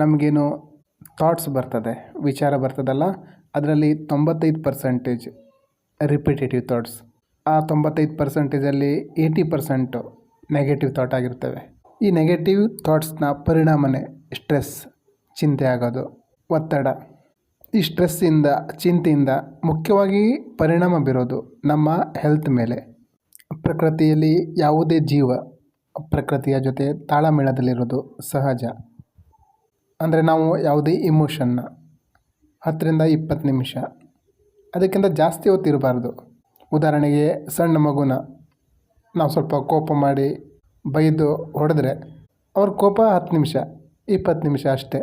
ನಮಗೇನು ಥಾಟ್ಸ್ ಬರ್ತದೆ, ವಿಚಾರ ಬರ್ತದಲ್ಲ, ಅದರಲ್ಲಿ ತೊಂಬತ್ತೈದು ಪರ್ಸೆಂಟೇಜ್ ರಿಪಿಟೇಟಿವ್ ಥಾಟ್ಸ್ ಆ ತೊಂಬತ್ತೈದು ಪರ್ಸೆಂಟೇಜಲ್ಲಿ ಏಯ್ಟಿ ಪರ್ಸೆಂಟು ನೆಗೆಟಿವ್ ಥಾಟ್ ಆಗಿರ್ತವೆ. ಈ ನೆಗೆಟಿವ್ ಥಾಟ್ಸ್ನ ಪರಿಣಾಮನೇ ಸ್ಟ್ರೆಸ್ ಚಿಂತೆ ಆಗೋದು, ಒತ್ತಡ. ಈ ಸ್ಟ್ರೆಸ್ಸಿಂದ ಚಿಂತೆಯಿಂದ ಮುಖ್ಯವಾಗಿ ಪರಿಣಾಮ ಬೀರೋದು ನಮ್ಮ ಹೆಲ್ತ್ ಮೇಲೆ. ಪ್ರಕೃತಿಯಲ್ಲಿ ಯಾವುದೇ ಜೀವ ಪ್ರಕೃತಿಯ ಜೊತೆ ತಾಳಮೇಳದಲ್ಲಿರೋದು ಸಹಜ. ಅಂದರೆ ನಾವು ಯಾವುದೇ ಇಮೋಷನ್ನ ಹತ್ತರಿಂದ ಇಪ್ಪತ್ತು ನಿಮಿಷ. ಅದಕ್ಕಿಂತ ಜಾಸ್ತಿ ಹೊತ್ತಿರಬಾರ್ದು ಉದಾಹರಣೆಗೆ ಸಣ್ಣ ಮಗುನ ನಾವು ಸ್ವಲ್ಪ ಕೋಪ ಮಾಡಿ ಬೈದು ಹೊಡೆದ್ರೆ ಅವ್ರ ಕೋಪ ಹತ್ತು ನಿಮಿಷ, ಇಪ್ಪತ್ತು ನಿಮಿಷ ಅಷ್ಟೇ.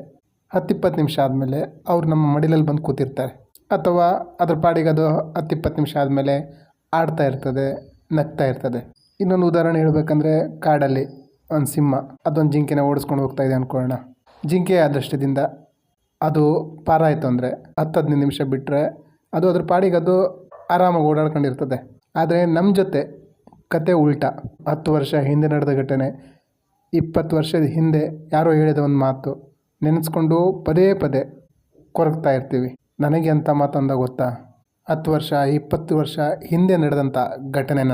ಹತ್ತು ಇಪ್ಪತ್ತು ನಿಮಿಷ ಆದಮೇಲೆ ಅವ್ರು ನಮ್ಮ ಮಡಿಲಲ್ಲಿ ಬಂದು ಕೂತಿರ್ತಾರೆ. ಅಥವಾ ಅದ್ರ ಪಾಡಿಗೆ ಅದು ಹತ್ತು ಇಪ್ಪತ್ತು ನಿಮಿಷ ಆದಮೇಲೆ ಆಡ್ತಾ ಇರ್ತದೆ, ನಗ್ತಾ ಇರ್ತದೆ. ಇನ್ನೊಂದು ಉದಾಹರಣೆ ಹೇಳಬೇಕಂದ್ರೆ ಕಾಡಲ್ಲಿ ಒಂದು ಸಿಂಹ, ಅದೊಂದು ಜಿಂಕೆನ ಓಡಿಸ್ಕೊಂಡು ಇದೆ ಅಂದ್ಕೊಳ್ಳೋಣ ಜಿಂಕೆ ದೃಷ್ಟಿದಿಂದ ಅದು ಪಾರಾಯಿತು ಅಂದರೆ ಹತ್ತು ಹದಿನೈದು ನಿಮಿಷ ಬಿಟ್ಟರೆ ಅದು ಅದ್ರ ಪಾಡಿಗೆ ಅದು ಆರಾಮಾಗಿ ಓಡಾಡ್ಕೊಂಡಿರ್ತದೆ. ಆದರೆ ನಮ್ಮ ಜೊತೆ ಕತೆ ಉಲ್ಟಾ. ಹತ್ತು ವರ್ಷ ಹಿಂದೆ ನಡೆದ ಘಟನೆ, ಇಪ್ಪತ್ತು ವರ್ಷದ ಹಿಂದೆ ಯಾರೋ ಹೇಳಿದ ಒಂದು ಮಾತು ನೆನೆಸ್ಕೊಂಡು ಪದೇ ಪದೇ ಕೊರಗ್ತಾ ಇರ್ತೀವಿ. ನನಗೆ ಅಂತ ಮಾತಂದ ಗೊತ್ತಾ? ಹತ್ತು ವರ್ಷ, ಇಪ್ಪತ್ತು ವರ್ಷ ಹಿಂದೆ ನಡೆದಂಥ ಘಟನೆನ,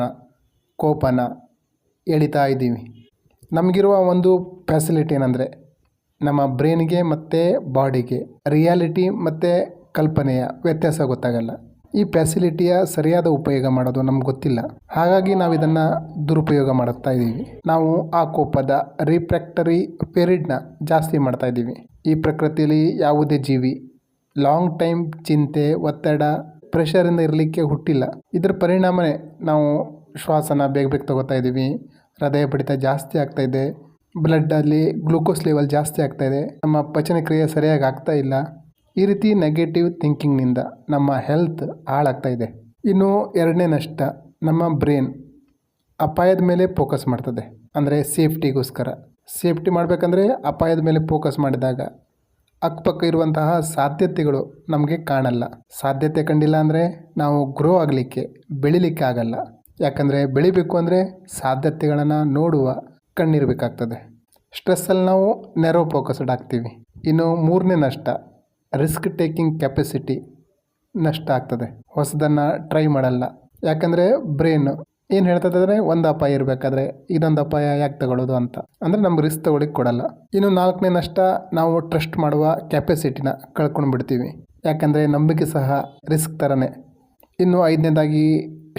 ಕೋಪನ ಎಳಿತಾ ಇದ್ದೀವಿ. ನಮಗಿರುವ ಒಂದು ಫೆಸಿಲಿಟಿ ಏನಂದರೆ ನಮ್ಮ ಬ್ರೈನ್ಗೆ ಮತ್ತು ಬಾಡಿಗೆ, ರಿಯಾಲಿಟಿ ಮತ್ತು ಕಲ್ಪನೆಯ ವ್ಯತ್ಯಾಸ ಗೊತ್ತಾಗಲ್ಲ. ಈ ಫೆಸಿಲಿಟಿಯ ಸರಿಯಾದ ಉಪಯೋಗ ಮಾಡೋದು ನಮ್ಗೆ ಗೊತ್ತಿಲ್ಲ. ಹಾಗಾಗಿ ನಾವು ಇದನ್ನು ದುರುಪಯೋಗ ಮಾಡುತ್ತಾ ಇದ್ದೀವಿ. ನಾವು ಆ ಕೋಪದ ರಿಫ್ರ್ಯಾಕ್ಟರಿ ಪೀರಿಯಡ್ನ ಜಾಸ್ತಿ ಮಾಡ್ತಾ ಇದ್ದೀವಿ. ಈ ಪ್ರಕೃತಿಯಲ್ಲಿ ಯಾವುದೇ ಜೀವಿ, ಲಾಂಗ್ ಟೈಮ್ ಚಿಂತೆ, ಒತ್ತಡ ಪ್ರೆಷರಿಂದ ಇರಲಿಕ್ಕೆ ಹುಟ್ಟಿಲ್ಲ. ಇದರ ಪರಿಣಾಮನೇ ನಾವು ಶ್ವಾಸನ ಬೇಗ ಬೇಗ ತಗೋತಾ ಇದ್ದೀವಿ. ಹೃದಯ ಬಡಿತ ಜಾಸ್ತಿ ಆಗ್ತಾ ಇದೆ. ಬ್ಲಡ್ಡಲ್ಲಿ ಗ್ಲೂಕೋಸ್ ಲೆವೆಲ್ ಜಾಸ್ತಿ ಆಗ್ತಾ ಇದೆ. ನಮ್ಮ ಪಚನ ಕ್ರಿಯೆ ಸರಿಯಾಗಿ ಆಗ್ತಾ ಇಲ್ಲ. ಈ ರೀತಿ ನೆಗೆಟಿವ್ ಥಿಂಕಿಂಗ್ನಿಂದ ನಮ್ಮ ಹೆಲ್ತ್ ಹಾಳಾಗ್ತಾ ಇದೆ. ಇನ್ನು ಎರಡನೇ ನಷ್ಟ, ನಮ್ಮ ಬ್ರೈನ್ ಅಪಾಯದ ಮೇಲೆ ಫೋಕಸ್ ಮಾಡ್ತದೆ. ಅಂದರೆ ಸೇಫ್ಟಿಗೋಸ್ಕರ ಸೇಫ್ಟಿ ಮಾಡಬೇಕಂದ್ರೆ ಅಪಾಯದ ಮೇಲೆ ಫೋಕಸ್ ಮಾಡಿದಾಗ ಅಕ್ಕಪಕ್ಕ ಇರುವಂತಹ ಸಾಧ್ಯತೆಗಳು ನಮಗೆ ಕಾಣಲ್ಲ. ಸಾಧ್ಯತೆ ಕಂಡಿಲ್ಲ ಅಂದರೆ ನಾವು ಗ್ರೋ ಆಗಲಿಕ್ಕೆ, ಬೆಳಿಲಿಕ್ಕೆ ಆಗಲ್ಲ. ಯಾಕಂದರೆ ಬೆಳಿಬೇಕು ಅಂದರೆ ಸಾಧ್ಯತೆಗಳನ್ನು ನೋಡುವ ಕಣ್ಣಿರಬೇಕಾಗ್ತದೆ. ಸ್ಟ್ರೆಸ್ಸಲ್ಲಿ ನಾವು ನೆರೋ ಫೋಕಸ್ಡ್ ಆಗ್ತೀವಿ. ಇನ್ನು ಮೂರನೇ ನಷ್ಟ ರಿಸ್ಕ್ ಟೇಕಿಂಗ್ ಕೆಪಾಸಿಟಿ ನಷ್ಟ ಆಗ್ತದೆ. ಹೊಸದನ್ನು ಟ್ರೈ ಮಾಡಲ್ಲ. ಯಾಕಂದರೆ ಬ್ರೈನು ಏನು ಹೇಳ್ತದೆ ಅಂದರೆ ಒಂದು ಅಪಾಯ ಇರಬೇಕಾದ್ರೆ ಇದೊಂದು ಅಪಾಯ ಯಾಕೆ ತಗೊಳ್ಳೋದು ಅಂತ. ಅಂದರೆ ನಮ್ಗೆ ರಿಸ್ಕ್ ತಗೊಳ್ಳಿಕ್ಕೆ ಕೊಡಲ್ಲ. ಇನ್ನು ನಾಲ್ಕನೇ ನಷ್ಟ, ನಾವು ಟ್ರಸ್ಟ್ ಮಾಡುವ ಕೆಪಾಸಿಟಿನ ಕಳ್ಕೊಂಡು ಬಿಡ್ತೀವಿ. ಯಾಕಂದರೆ ನಂಬಿಕೆ ಸಹ ರಿಸ್ಕ್ ಥರನೇ ಇನ್ನು ಐದನೇದಾಗಿ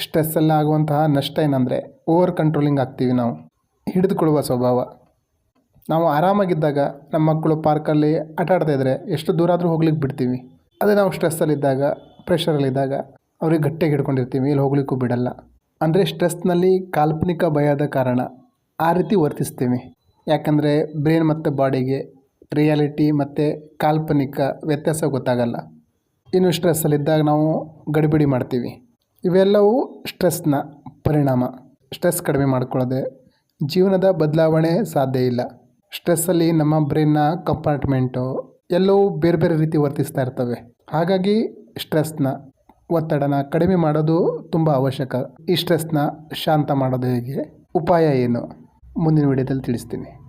ಸ್ಟ್ರೆಸ್ಸಲ್ಲಿ ಆಗುವಂತಹ ನಷ್ಟ ಏನಂದರೆ ಓವರ್ ಕಂಟ್ರೋಲಿಂಗ್ ಆಗ್ತೀವಿ ನಾವು. ಹಿಡಿದುಕೊಳ್ಳುವ ಸ್ವಭಾವ. ನಾವು ಆರಾಮಾಗಿದ್ದಾಗ ನಮ್ಮ ಮಕ್ಕಳು ಪಾರ್ಕಲ್ಲಿ ಆಟ ಇದ್ದರೆ ಎಷ್ಟು ದೂರ ಆದರೂ ಹೋಗ್ಲಿಕ್ಕೆ ಬಿಡ್ತೀವಿ. ಅದೇ ನಾವು ಸ್ಟ್ರೆಸ್ಸಲ್ಲಿದ್ದಾಗ ಪ್ರೆಷರಲ್ಲಿದ್ದಾಗ ಅವ್ರಿಗೆ ಗಟ್ಟಿಯಾಗಿ ಹಿಡ್ಕೊಂಡಿರ್ತೀವಿ, ಇಲ್ಲಿ ಹೋಗ್ಲಿಕ್ಕೂ ಬಿಡಲ್ಲ. ಅಂದರೆ ಸ್ಟ್ರೆಸ್ನಲ್ಲಿ ಕಾಲ್ಪನಿಕ ಭಯದ ಕಾರಣ ಆ ರೀತಿ ವರ್ತಿಸ್ತೀವಿ. ಯಾಕಂದರೆ ಬ್ರೈನ್ ಮತ್ತು ಬಾಡಿಗೆ ರಿಯಾಲಿಟಿ ಮತ್ತು ಕಾಲ್ಪನಿಕ ವ್ಯತ್ಯಾಸ ಗೊತ್ತಾಗಲ್ಲ. ಇನ್ನು ಸ್ಟ್ರೆಸ್ಸಲ್ಲಿದ್ದಾಗ ನಾವು ಗಡಿಬಿಡಿ ಮಾಡ್ತೀವಿ. ಇವೆಲ್ಲವೂ ಸ್ಟ್ರೆಸ್ನ ಪರಿಣಾಮ. ಸ್ಟ್ರೆಸ್ ಕಡಿಮೆ ಮಾಡ್ಕೊಳ್ಳೋದೆ ಜೀವನದ ಬದಲಾವಣೆ ಸಾಧ್ಯ ಇಲ್ಲ. ಸ್ಟ್ರೆಸ್ಸಲ್ಲಿ ನಮ್ಮ ಬ್ರೈನ್ನ ಕಂಪಾರ್ಟ್ಮೆಂಟು ಎಲ್ಲವೂ ಬೇರೆ ಬೇರೆ ರೀತಿ ವರ್ತಿಸ್ತಾ ಇರ್ತವೆ. ಹಾಗಾಗಿ ಸ್ಟ್ರೆಸ್ನ ಒತ್ತಡನ ಕಡಿಮೆ ಮಾಡೋದು ತುಂಬ ಅವಶ್ಯಕ. ಈ ಸ್ಟ್ರೆಸ್ನ ಶಾಂತ ಮಾಡೋದು ಹೇಗೆ? ಉಪಾಯ ಏನು? ಮುಂದಿನ ವಿಡಿಯೋದಲ್ಲಿ ತಿಳಿಸ್ತೀನಿ.